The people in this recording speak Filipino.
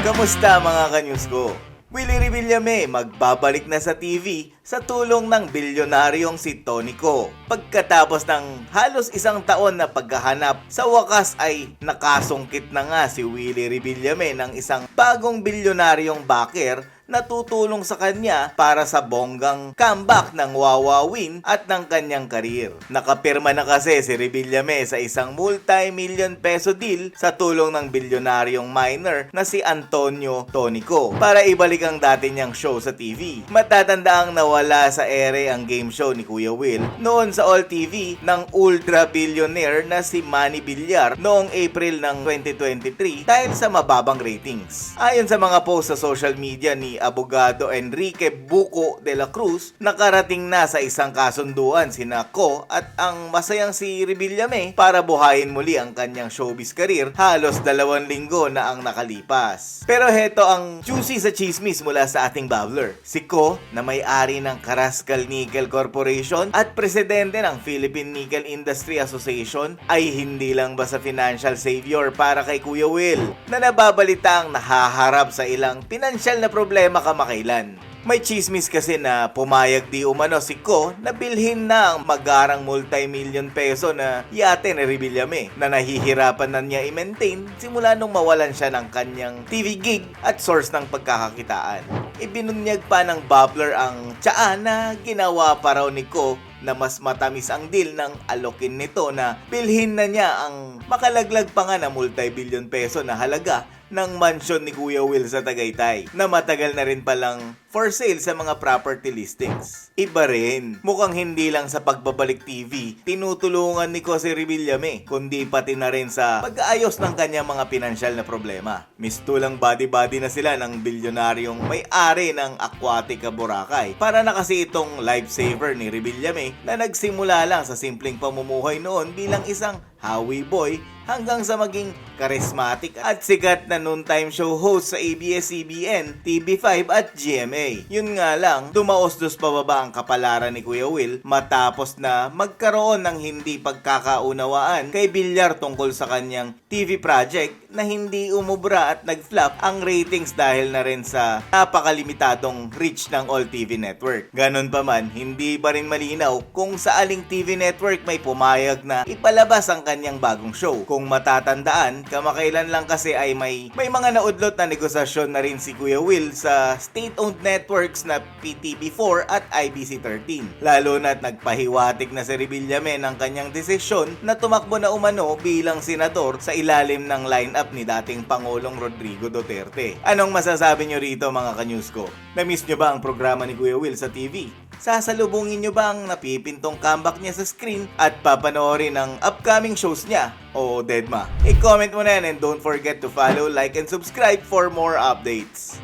Kamusta mga kanyus ko? Willie Revillame magbabalik na sa TV sa tulong ng bilyonaryong si Tonico. Pagkatapos ng halos isang taon na paghahanap, sa wakas ay nakasungkit na nga si Willie Revillame ng isang bagong bilyonaryong backer na tutulong sa kanya para sa bonggang comeback ng Wawa Win at ng kanyang karir. Nakapirma na kasi si Revillame sa isang multi-million peso deal sa tulong ng bilyonaryong minor na si Antonio Tonico para ibalik ang dati niyang show sa TV. Matatandaang nawala sa ere ang game show ni Kuya Will noon sa All TV ng ultra-billionaire na si Manny Villar noong April ng 2023 dahil sa mababang ratings. Ayon sa mga post sa social media ni abogado Enrique Buco de la Cruz, nakarating na sa isang kasunduan sina Ko at ang masayang si Revillame para buhayin muli ang kanyang showbiz career halos dalawang linggo na ang nakalipas. Pero heto ang juicy sa chismis mula sa ating babbler. Si Ko na may-ari ng Carrascal Nickel Corporation at presidente ng Philippine Nickel Industry Association ay hindi lang ba sa financial savior para kay Kuya Will na nababalita ang nahaharap sa ilang pinansyal na problema kamakailan. May chismis kasi na pumayag di umano si Ko na bilhin na ang magarang multi-million peso na yate ni Revillame na nahihirapan na niya i-maintain simula nung mawalan siya ng kanyang TV gig at source ng pagkakakitaan. Ibinunyag pa ng Bubbler ang tsaa na ginawa pa raw ni Ko na mas matamis ang deal ng alokin nito na bilhin na niya ang makalaglag pa nga na multi-billion peso na halaga ng mansion ni Kuya Will sa Tagaytay na matagal na rin palang for sale sa mga property listings. Iba rin, mukhang hindi lang sa pagbabalik TV, tinutulungan ni Jose Revillame, kundi pati na rin sa pag-aayos ng kanyang mga pinansyal na problema. Mistulang body-body na sila ng bilyonaryong may-ari ng Aquatica Boracay. Para na kasi itong lifesaver ni Revillame na nagsimula lang sa simpleng pamumuhay noon bilang isang Howie Boy hanggang sa maging charismatic at sikat na noontime show host sa ABS-CBN, TV5 at GMA. Yun nga lang, dumaos-dos pababa ang kapalaran ni Kuya Will matapos na magkaroon ng hindi pagkakaunawaan kay Bilyar tungkol sa kanyang TV project na hindi umubra at nag-flop ang ratings dahil na rin sa napakalimitadong reach ng All TV Network. Ganon pa man, hindi pa rin malinaw kung sa aling TV network may pumayag na ipalabas ang kanyang bagong show. Kung matatandaan, kamakailan lang kasi ay may may mga naudlot na negosasyon na rin si Kuya Will sa state-owned networks na PTV4 at IBC13. Lalo na't nagpahiwatig na si Revillame ng kanyang desisyon na tumakbo na umano bilang senador sa ilalim ng lineup ni dating Pangulong Rodrigo Duterte. Anong masasabi nyo rito mga kanyus ko? Na-miss nyo ba ang programa ni Kuya Will sa TV? Sasalubungin nyo ba ang napipintong comeback niya sa screen at papanoorin ang upcoming shows niya? O Deadma? I-comment mo na yan and don't forget to follow, like, and subscribe for more updates.